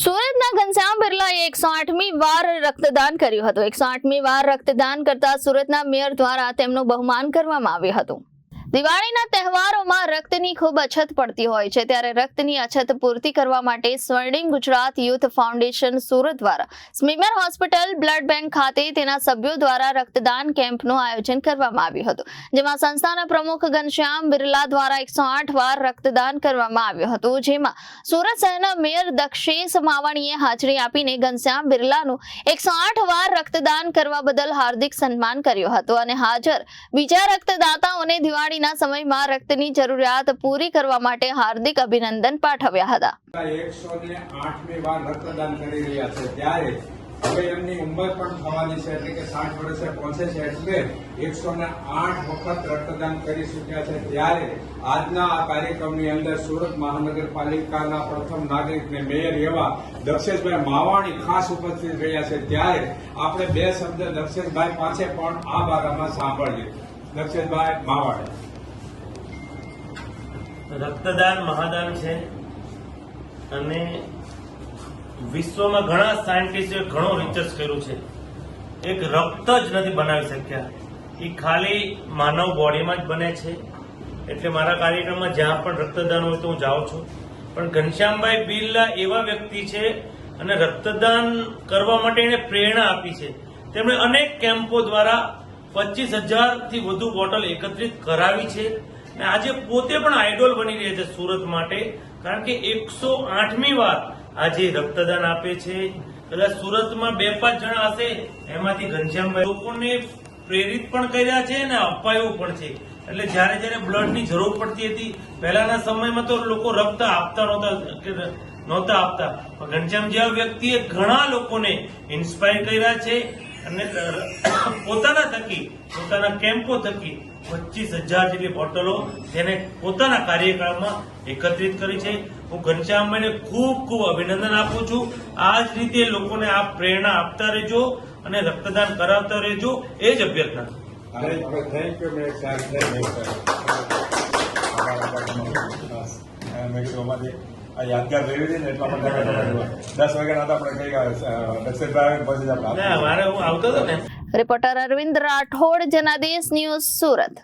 સુરતના ઘનશ્યામ બિરલાએ એકસો આઠમી વાર રક્તદાન કર્યું હતું. એકસો આઠમી વાર રક્તદાન કરતા સુરતના મેયર દ્વારા તેમનું બહુમાન કરવામાં આવ્યું હતું. દિવાળીના તહેવારોમાં રક્તની ખૂબ અછત પડતી હોય છે. ત્યારે રક્તની અછત પૂર્તિ કરવા માટે સ્વર્ણિમ ગુજરાત યુથ ફાઉન્ડેશન સુરત દ્વારા સ્મીમેર હોસ્પિટલ, બ્લડ બેંક ખાતે તેના સભ્યો દ્વારા રક્તદાન કેમ્પનું આયોજન કરવામાં આવ્યું હતું. જેમાં સંસ્થાના પ્રમુખ ઘનશ્યામ બિરલા દ્વારા એકસો વાર રક્તદાન કરવામાં આવ્યું હતું. જેમાં સુરત શહેરના મેયર દક્ષેશ માવાણીએ હાજરી આપીને ઘનશ્યામ બિરલાનું એકસો વાર રક્તદાન કરવા બદલ હાર્દિક સન્માન કર્યું હતું અને હાજર બીજા રક્તદાતાઓને દિવાળીના સમયમાં રક્તની જરૂરિયાત પૂરી કરવા માટે હાર્દિક અભિનંદન પાઠવ્યા હતા. એકસો ને આઠમી વાર રક્તદાન કરી રહ્યા છે. ત્યારે હવે એમની ઉંમર પણ થવાની છે, એટલે કે સાઠ વર્ષે પહોંચે છે, એટલે એકસો ને આઠ વખત રક્તદાન કરી ચૂક્યા છે. ત્યારે આજના આ કાર્યક્રમની અંદર સુરત મહાનગરપાલિકાના પ્રથમ નાગરિક ને મેયર એવા દક્ષેશભાઈ માવાણી ખાસ ઉપસ્થિત રહ્યા છે. ત્યારે આપણે બે શબ્દ દક્ષેશભાઈ પાસે પણ આ બારામાં સાંભળીએ. દક્ષેશભાઈ માવાણી. રક્તદાન મહાદાન છે. અને વિશ્વમાં ઘણા સાયન્ટિસ્ટોએ ઘણો રિસર્ચ કર્યું છે. એક રક્ત જ નથી બનાવી શક્યા. એ ખાલી માનવ બોડીમાં જ બને છે. એટલે મારા કાર્યક્રમમાં જ્યાં પણ રક્તદાન હોય તો હું જાઉં છું. પણ ઘનશ્યામભાઈ બિરલા એવા વ્યક્તિ છે અને રક્તદાન કરવા માટે એને પ્રેરણા આપી છે. તેમણે અનેક કેમ્પો દ્વારા પચીસ હજારથી વધુ બોટલ એકત્રિત કરાવી છે. અને આજે પોતે પણ આઈડોલ બની રહ્યા છે સુરત માટે, કારણ કે એકસો આઠમી વાર આજે રક્તદાન આપે છે. કદાચ સુરતમાં બે પાંચ જણા હશે, એમાંથી ઘનશ્યામભાઈ લોકોને પ્રેરિત પણ કર્યા છે અને અપાયું પણ છે. એટલે જ્યારે જ્યારે બ્લડની જરૂર પડતી હતી, પહેલાના સમયમાં તો લોકો રક્ત આપતા નહોતા નહોતા આપતા. પણ ઘનશ્યામ જેવા વ્યક્તિએ ઘણા લોકોને ઇન્સ્પાયર કર્યા છે. અને પોતાના થકી પોતાના કેમ્પો થકી પચીસ હજાર જેટલી બોટલો તેને પોતાના કાર્યક્રમમાં એકત્રિત કરી છે. હું ઘનશ્યામભાઈને ખૂબ ખૂબ અભિનંદન આપું છું. આ જ રીતે લોકોને આ પ્રેરણા આપતા રહેજો અને રક્તદાન કરાવતા રહેજો. એ જ અભ્યર્થના. થેન્ક યુ મેં કીધું અમારી આ યાદગાર રહેવી હતી ને એટલા માટે દસ વાગ્યાના હતા આપણે કઈ દક્ષિણભાઈ પછી જ આપણે મારે હું આવતો હતો ને. Reporter Arvind Rathod Janadesh news Surat.